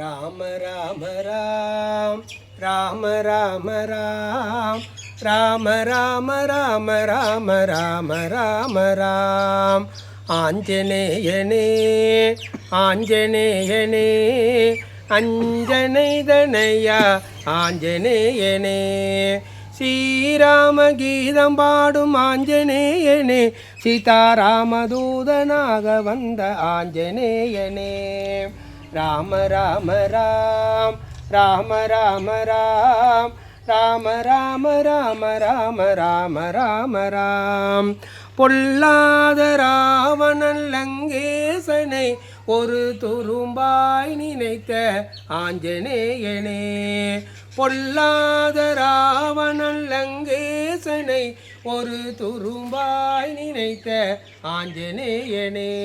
ராம ராம ராம். ராம ராம ராம். ராம ராம ராம ராம ராம ராம ராம். ஆஞ்சநேயனே ஆஞ்சநேயனே அஞ்சனைதனையா ஆஞ்சநேயனே. ஸ்ரீராம கீதம் பாடும் ஆஞ்சநேயனே சீதாராமதூதனாக வந்த ஆஞ்சநேயனே. ராம ராம ராம். ராம ராம ராம். ராம ராம ராம ராம ராம ராம ராம். பொல்லாத ராவணன் லங்கேசனை ஒரு துரும்பாய் நினைத்த ஆஞ்சநேயனே. பொல்லாத ராவணன் லங்கேசனை ஒரு துரும்பாய் நினைத்த ஆஞ்சநேயனே.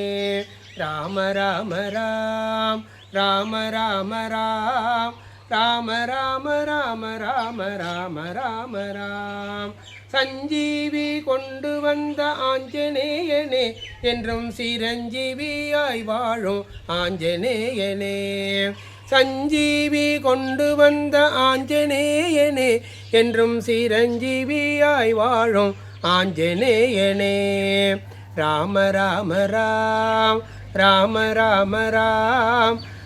ராம ராம ராம். ராம ராம ராம். ராம ராம ராம ராம ராம ராம ராம். சஞ்சீவி கொண்டு வந்த ஆஞ்சநேயனே என்றும் சிரஞ்சீவியாய் வாழும் ஆஞ்சநேயனே. சஞ்சீவி கொண்டு வந்த ஆஞ்சநேயனே என்றும் சிரஞ்சீவியாய் வாழும் ஆஞ்சநேயனே. ராம ராம ராம். ராம ராம ராம்.